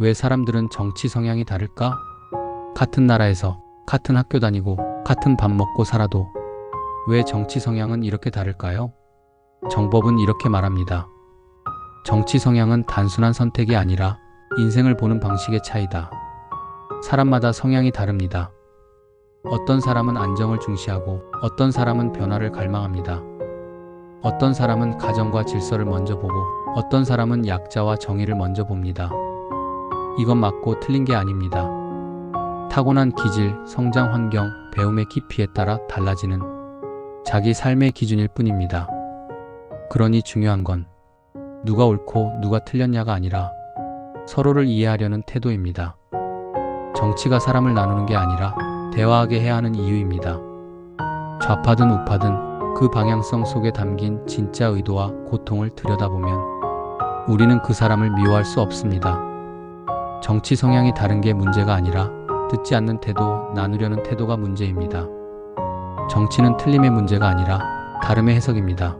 왜 사람들은 정치 성향이 다를까? 같은 나라에서 같은 학교 다니고 같은 밥 먹고 살아도 왜 정치 성향은 이렇게 다를까요? 정법은 이렇게 말합니다. 정치 성향은 단순한 선택이 아니라 인생을 보는 방식의 차이다. 사람마다 성향이 다릅니다. 어떤 사람은 안정을 중시하고 어떤 사람은 변화를 갈망합니다. 어떤 사람은 가정과 질서를 먼저 보고 어떤 사람은 약자와 정의를 먼저 봅니다. 이건 맞고 틀린 게 아닙니다. 타고난 기질, 성장 환경, 배움의 깊이에 따라 달라지는 자기 삶의 기준일 뿐입니다. 그러니 중요한 건 누가 옳고 누가 틀렸냐가 아니라 서로를 이해하려는 태도입니다. 정치가 사람을 나누는 게 아니라 대화하게 해야 하는 이유입니다. 좌파든 우파든 그 방향성 속에 담긴 진짜 의도와 고통을 들여다보면 우리는 그 사람을 미워할 수 없습니다. 정치 성향이 다른 게 문제가 아니라 듣지 않는 태도, 나누려는 태도가 문제입니다. 정치는 틀림의 문제가 아니라 다름의 해석입니다.